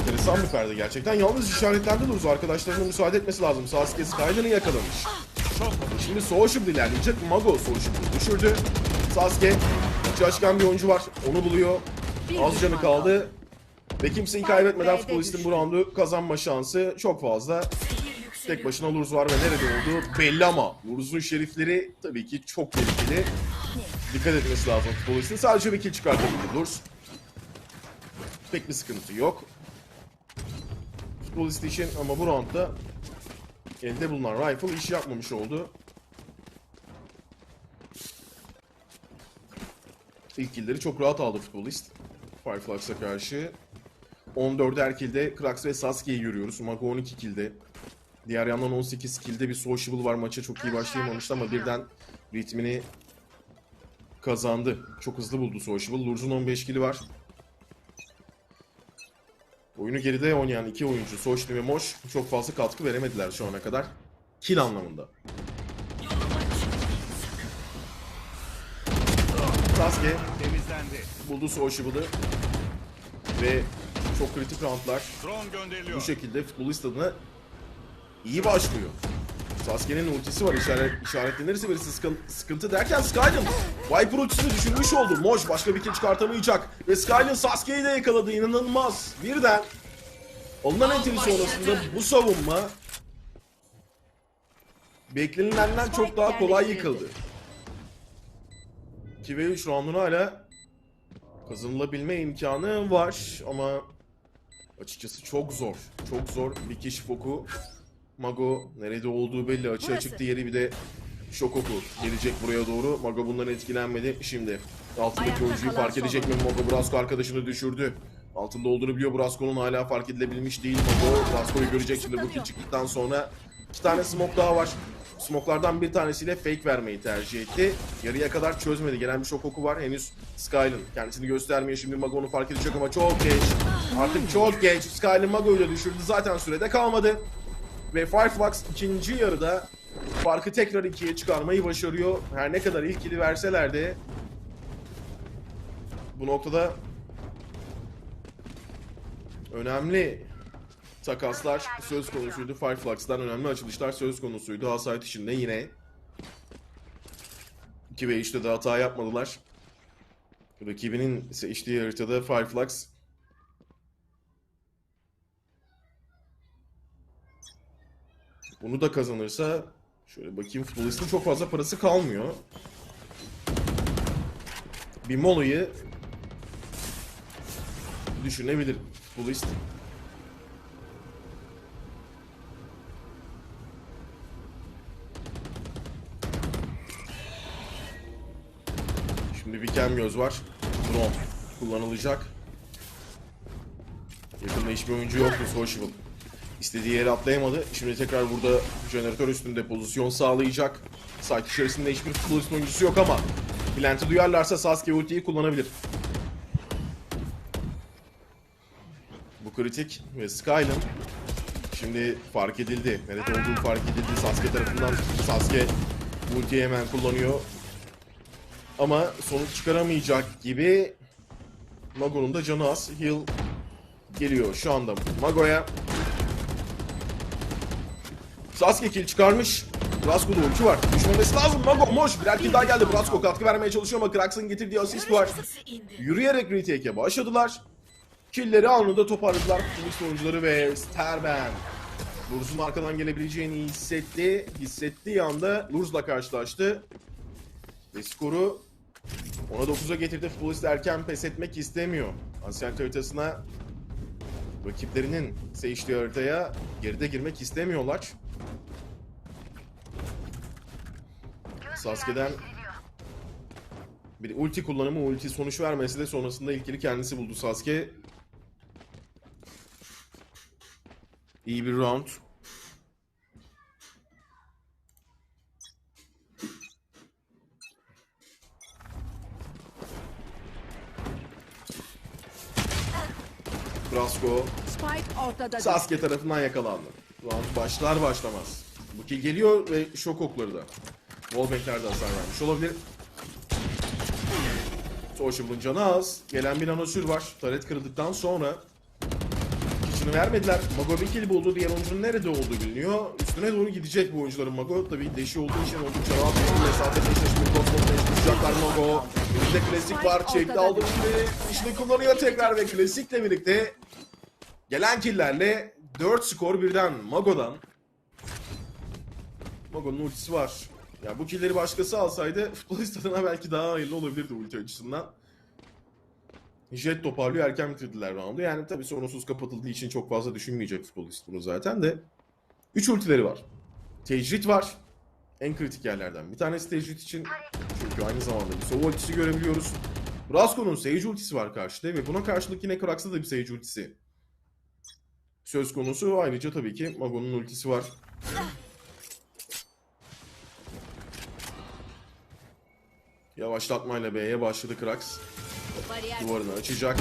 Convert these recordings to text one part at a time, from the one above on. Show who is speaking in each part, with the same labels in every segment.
Speaker 1: Enteresan bir perde gerçekten. Yalnız işaretlendi Lurz. Arkadaşlarının müsaade etmesi lazım. Sasuke Skyler'ı yakalamış. Şimdi Social ilerleyecek. Mago Social'ı düşürdü. Sasuke içi açkan bir oyuncu var. Onu buluyor. Az canı kaldı. Ve kimseyi kaybetmeden futbolistin bu roundu kazanma şansı çok fazla. Tek başına Lurz var ve nerede olduğu belli ama Lurz'un şerifleri tabii ki çok tehlikeli. Dikkat etmesi lazım futbolistin. Sadece bir kill çıkartabildi Lurz. Pek bir sıkıntı yok. Futbolist için ama bu roundda elde bulunan rifle iş yapmamış oldu. İlk killleri çok rahat aldı futbolist. Fireflux'a karşı. 14 erkilde Krax ve Sasuke'yi görüyoruz. Mago 12 kilde. Diğer yandan 18 kilde bir Sociable var. Maça çok iyi başlayamamıştı ama birden ritmini kazandı. Çok hızlı buldu Sociable. Lurz'un 15 kili var. Oyunu geride oynayan iki oyuncu Soçli ve Moş çok fazla katkı veremediler şu ana kadar. Kill anlamında. Sasuke
Speaker 2: Temizlendi.
Speaker 1: buldu Sociable'ı ve çok kritik roundlar bu şekilde futbolist adına iyi başlıyor. Sasuke'nin ultisi var işaret, işaretlenirse birisi sıkın- sıkıntı derken Skylen Viper ultisini düşürmüş oldu. Moş başka bir kill çıkartamayacak ve Skylen Sasuke'yi de yakaladı inanılmaz. Birden alınan entry sonrasında bu savunma beklenilenden çok daha kolay yıkıldı. 2 ve 3 roundunu hala kazanılabilme imkanı var ama açıkçası çok zor. Çok zor bir kişi foku. Mago nerede olduğu belli. Açığa
Speaker 3: Burası.
Speaker 1: çıktı yeri bir de Shokoku gelecek buraya doğru. Mago bundan etkilenmedi. Şimdi altındaki oyuncuyu fark edecek mi? Mago Brasco arkadaşını düşürdü. Altında olduğunu biliyor. Brasco'nun hala fark edilebilmiş değil. Mago Brasco'yu görecek şimdi bu kill çıktıktan sonra. iki tane smoke daha var. Smoke'lardan bir tanesiyle fake vermeyi tercih etti. Yarıya kadar çözmedi. Gelen bir Shokoku var. Henüz Skylen kendisini göstermiyor. Şimdi Mago'nu fark edecek ama çok geç. Artık çok geç. Skylen Mago'yu da düşürdü. Zaten sürede kalmadı. Ve Fireflux ikinci yarıda farkı tekrar ikiye çıkarmayı başarıyor. Her ne kadar ilk ili verseler de bu noktada önemli takaslar söz konusuydu. Fireflux'tan önemli açılışlar söz konusuydu. Hasayt içinde yine 2 ve 3'te de hata yapmadılar. Rakibinin seçtiği haritada Fireflux Bunu da kazanırsa şöyle bakayım futbolistin çok fazla parası kalmıyor. Bir molayı düşünebilir futbolist. Şimdi bir kem göz var. Drone kullanılacak. Yakında hiçbir oyuncu yoktu Sociable. İstediği yere atlayamadı. Şimdi tekrar burada jeneratör üstünde pozisyon sağlayacak. Site içerisinde hiçbir futbolist oyuncusu yok ama Plant'i duyarlarsa Sasuke ultiyi kullanabilir. Bu kritik ve Skylen şimdi fark edildi. Nerede olduğu fark edildi Sasuke tarafından. Sasuke ultiyi hemen kullanıyor. Ama sonuç çıkaramayacak gibi Mago'nun da canı az. Heal geliyor şu anda Mago'ya. Sasuke kill çıkarmış. Brasco'da ulti var. Düşmemesi lazım. Mago moş. Birer kill daha geldi. Brasco katkı vermeye çalışıyor ama Krax'ın getirdiği asist var. Yürüyerek retake'e başladılar. Killleri anında toparladılar. Phoenix oyuncuları ve Starman. Lurz'un arkadan gelebileceğini hissetti. Hissettiği anda Lurz'la karşılaştı. Ve skoru 10'a 9'a getirdi. Futbolist erken pes etmek istemiyor. Ancient haritasına rakiplerinin seçtiği haritaya geride girmek istemiyorlar. Sasuke'den bir ulti kullanımı ulti sonuç vermesi de sonrasında ilkili kendisi buldu Sasuke. İyi bir round. Brasco
Speaker 3: Spike ortada.
Speaker 1: Sasuke tarafından yakalandı. Round başlar başlamaz. Bu kill geliyor ve şok okları da. Wallbank'ler de hasar vermiş olabilir. Sociable'ın canı az. Gelen bir nanosür var. Taret kırıldıktan sonra karşılığını vermediler. Mago bir kill buldu. Diğer oyuncunun nerede olduğu biliniyor. Üstüne doğru gidecek bu oyuncuların. Mago tabii deşi olduğu için oldukça rahat bir mesafede eşleşmeyi Cosmos'la eşleşecekler Mago. Bir de klasik var. Çekti aldı şimdi. İşini kullanıyor tekrar ve klasikle birlikte gelen killlerle 4 skor birden Mago'dan. Mago'nun ultisi var. Ya bu killleri başkası alsaydı futbolist adına belki daha hayırlı olabilirdi ulti açısından. Jet toparlıyor erken bitirdiler roundu. Yani tabii sorunsuz kapatıldığı için çok fazla düşünmeyecek futbolist bunu zaten de. 3 ultileri var. Tecrit var. En kritik yerlerden. Bir tanesi tecrit için çünkü aynı zamanda bir sova ultisi görebiliyoruz. Rasko'nun Sage ultisi var karşıda ve buna karşılık yine Krax'ta da bir Sage ultisi. Söz konusu ayrıca tabii ki Mago'nun ultisi var. Yavaşlatmayla B'ye başladı Krax. Duvarını açacak.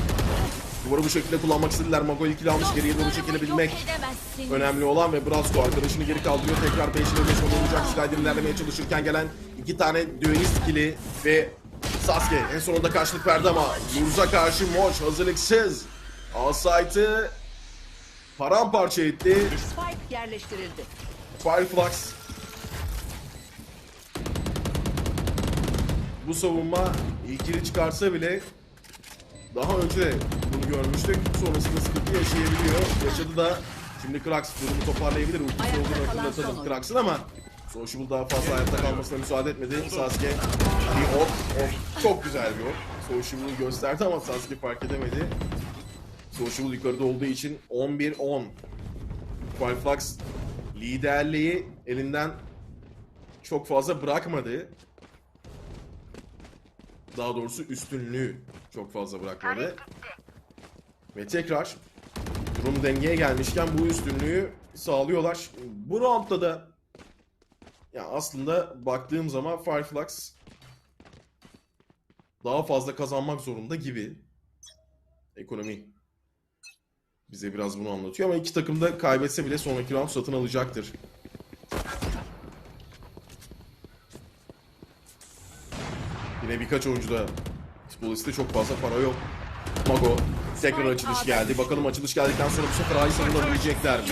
Speaker 1: Duvarı bu şekilde kullanmak istediler. Mago ikili almış geriye doğru çekilebilmek. Önemli olan ve Brasco arkadaşını geri kaldırıyor. Tekrar 5 ile 5 olacak. Skyder ilerlemeye çalışırken gelen iki tane duelist kili ve Sasuke en sonunda karşılık verdi ama Lurza karşı Moç hazırlıksız. Alsight'ı paramparça etti.
Speaker 3: Spike yerleştirildi.
Speaker 1: Fireflux bu savunma ilkili çıkarsa bile daha önce görmüştük. Sonrasında sıkıntı yaşayabiliyor. Yaşadı da şimdi Krax durumu toparlayabilir. Ultisi olduğunu hatırlatalım Krax'ın ama Sociable daha fazla hayatta kalmasına müsaade etmedi. Sasuke bir ok, ok çok güzel bir ok. Sociable'ı gösterdi ama Sasuke fark edemedi. Sociable yukarıda olduğu için 11-10. Fireflux liderliği elinden çok fazla bırakmadı. Daha doğrusu üstünlüğü çok fazla bırakmadı. Ve tekrar durum dengeye gelmişken bu üstünlüğü sağlıyorlar. Bu roundda da ya aslında baktığım zaman Fireflux daha fazla kazanmak zorunda gibi. Ekonomi bize biraz bunu anlatıyor ama iki takım da kaybetse bile sonraki round satın alacaktır. Yine birkaç oyuncuda futboliste çok fazla para yok. Mago tekrar açılış geldi. Bakalım açılış geldikten sonra bu sefer A'yı savunabilecekler mi?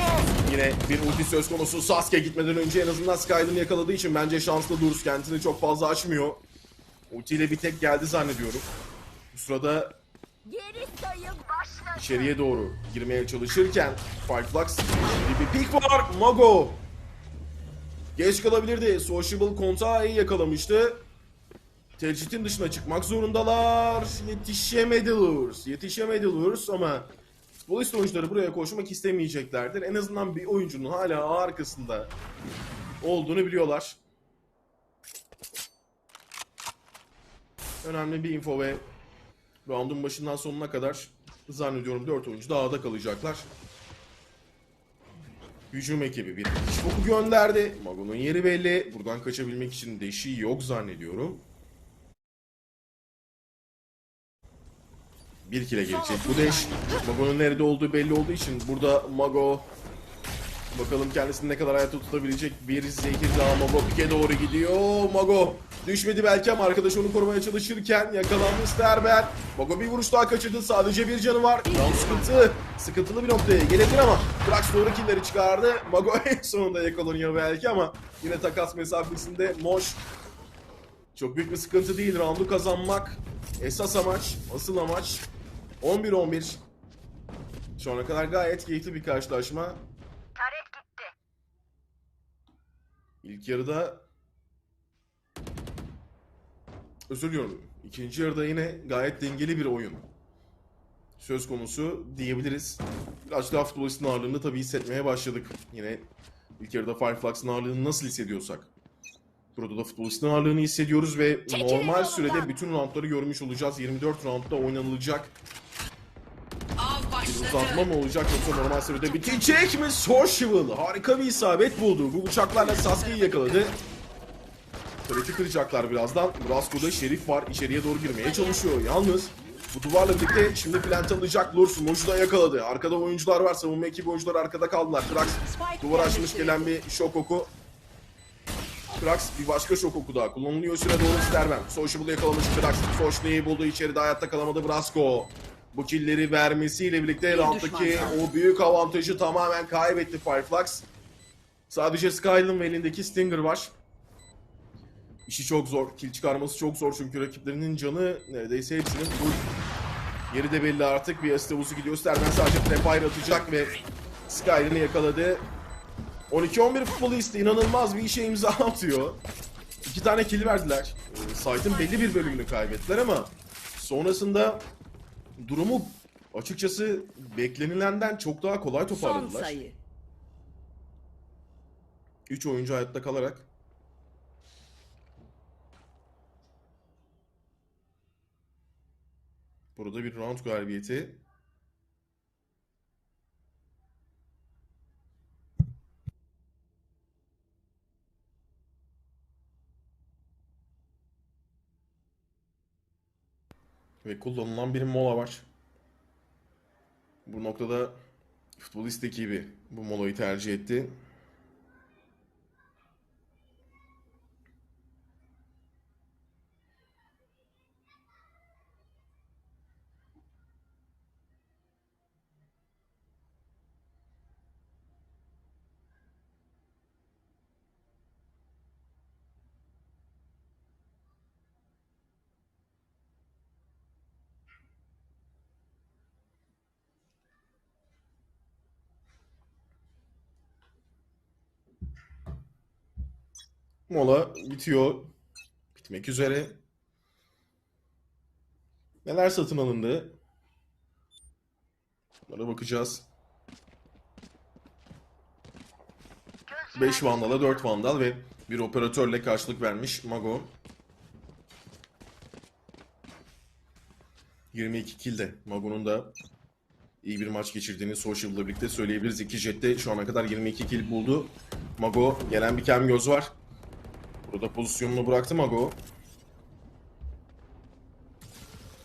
Speaker 1: Yine bir ulti söz konusu. Sasuke gitmeden önce en azından Skyler'ı yakaladığı için bence şanslı Durs kendini çok fazla açmıyor. Ultiyle bir tek geldi zannediyorum. Bu sırada içeriye doğru girmeye çalışırken Fireflux şimdi bir pik var. Mago geç kalabilirdi. Sociable kontağı iyi yakalamıştı. Tercihin dışına çıkmak zorundalar. Yetişemedi Lurs. Yetişemedi Lurs ama futbolist oyuncuları buraya koşmak istemeyeceklerdir. En azından bir oyuncunun hala arkasında olduğunu biliyorlar. Önemli bir info ve Round'un başından sonuna kadar zannediyorum 4 oyuncu da A'da kalacaklar. Hücum ekibi bir diş boku gönderdi. Mago'nun yeri belli. Buradan kaçabilmek için deşi yok zannediyorum. Bir kile gelecek bu deş. Mago'nun nerede olduğu belli olduğu için burada Mago Bakalım kendisini ne kadar hayatta tutabilecek bir zehir daha Mago pike doğru gidiyor. Mago düşmedi belki ama arkadaş onu korumaya çalışırken yakalandı Sterber. Mago bir vuruş daha kaçırdı. Sadece bir canı var. Tam sıkıntı. Sıkıntılı bir noktaya gelebilir ama Krax doğru killleri çıkardı. Mago en sonunda yakalanıyor belki ama yine takas mesafesinde Moş çok büyük bir sıkıntı değil. Roundu kazanmak esas amaç, asıl amaç 11-11. Şu ana kadar gayet keyifli bir karşılaşma. İlk yarıda özür diliyorum. İkinci yarıda yine gayet dengeli bir oyun söz konusu diyebiliriz. Biraz daha futbolistin ağırlığını tabii hissetmeye başladık. Yine ilk yarıda Fireflux'ın ağırlığını nasıl hissediyorsak. Burada da futbolistin ağırlığını hissediyoruz ve
Speaker 2: Çekilin
Speaker 1: normal
Speaker 2: yolumdan.
Speaker 1: sürede bütün roundları görmüş olacağız. 24 roundda oynanılacak. Uzatma mı olacak yoksa normal sürede bitecek mi? Sociable harika bir isabet buldu. Bu bıçaklarla Sasuke'yi yakaladı. Turret'i kıracaklar birazdan. Brasco'da Şerif var. İçeriye doğru girmeye çalışıyor. Yalnız bu duvarla birlikte şimdi plant alacak Lurs. Moju da yakaladı. Arkada oyuncular var. Savunma ekibi oyuncular arkada kaldılar. Krax duvar açmış gelen bir şok oku. Krax bir başka şok oku daha. Kullanılıyor süre doğru Sterben. Sociable'ı yakalamış Krax. Sociable'ı buldu. içeride hayatta kalamadı Brasco. Bu killleri vermesiyle birlikte
Speaker 3: Bir
Speaker 1: round'daki o büyük avantajı tamamen kaybetti Fireflux. Sadece Skyline ve elindeki Stinger var. İşi çok zor. Kill çıkarması çok zor çünkü rakiplerinin canı neredeyse hepsinin full. Yeri de belli artık. Bir Estevusu gidiyor. Sterben sadece Trapfire atacak ve Skyline'ı yakaladı. 12-11 futbolist inanılmaz bir işe imza atıyor. İki tane kill verdiler. Ee, Site'ın belli bir bölümünü kaybettiler ama sonrasında durumu açıkçası beklenilenden çok daha kolay
Speaker 3: Son
Speaker 1: toparladılar.
Speaker 3: sayı.
Speaker 1: 3 oyuncu hayatta kalarak Burada bir round galibiyeti. Ve kullanılan bir mola var. Bu noktada futbolist ekibi bu molayı tercih etti. Mola bitiyor. Bitmek üzere. Neler satın alındı? Bunlara bakacağız. 5 Vandal'a 4 Vandal ve bir operatörle karşılık vermiş Mago. 22 kill de Mago'nun da iyi bir maç geçirdiğini Social'la birlikte söyleyebiliriz. İki jette şu ana kadar 22 kill buldu. Mago gelen bir kem göz var. Burada pozisyonunu bıraktı Mago.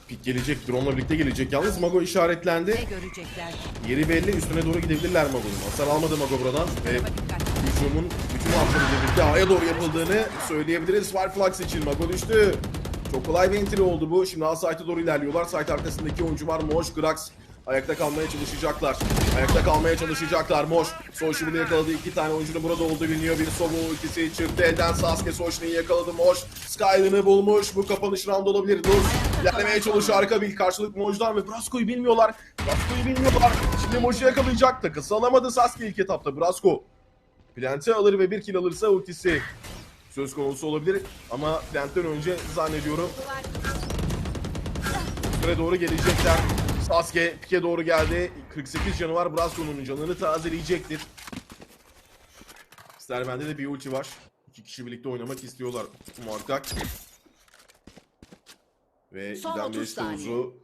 Speaker 1: Pik gelecek, drone'la birlikte gelecek. Yalnız Mago işaretlendi.
Speaker 3: Ne görecekler?
Speaker 1: Yeri belli, üstüne doğru gidebilirler Mago'nun. Hasar almadı Mago buradan ve hücumun bütün hatlarıyla birlikte A'ya doğru yapıldığını söyleyebiliriz. Fireflux için Mago düştü. Çok kolay bir entry oldu bu. Şimdi A site'e doğru ilerliyorlar. Site arkasındaki oyuncu var. Moş, Grax. Ayakta kalmaya çalışacaklar. Ayakta kalmaya çalışacaklar. Moş. Social'ı yakaladı. İki tane oyuncunun burada olduğu biliniyor. Bir solo ultisi çıktı. Elden Sasuke Social'ı yakaladı. Moş. Skyline'ı bulmuş. Bu kapanış round olabilir. Dur. İlerlemeye çalışıyor. Arka bir karşılık Moj'dan ve Brasco'yu bilmiyorlar. Brasco'yu bilmiyorlar. Şimdi Moj'u yakalayacak. Takısı alamadı Sasuke ilk etapta. Brasco. Plant'i alır ve bir kill alırsa ultisi söz konusu olabilir. Ama Plant'ten önce zannediyorum Üstüne doğru gelecekler. Sasuke pike doğru geldi. 48 canı var. Brasco'nun canını tazeleyecektir. Sterben'de de bir ulti var. İki kişi birlikte oynamak istiyorlar muhakkak. Ve
Speaker 3: Son
Speaker 1: bir
Speaker 3: 30 saniye.
Speaker 1: Estevuzu.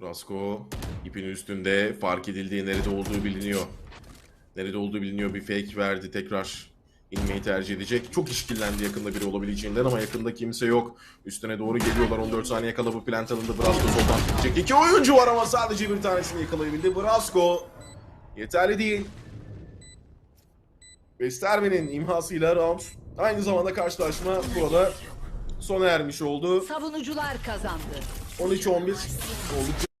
Speaker 1: Brasco ipin üstünde fark edildiği nerede olduğu biliniyor. Nerede olduğu biliniyor. Bir fake verdi tekrar inmeyi tercih edecek. Çok işkillendi yakında biri olabileceğinden ama yakında kimse yok. Üstüne doğru geliyorlar. 14 saniye kala bu plant alındı. Brasco soldan gidecek. İki oyuncu var ama sadece bir tanesini yakalayabildi. Brasco yeterli değil. Westermen'in imhasıyla round aynı zamanda karşılaşma burada sona ermiş oldu.
Speaker 3: Savunucular kazandı.
Speaker 1: 13-11 oldukça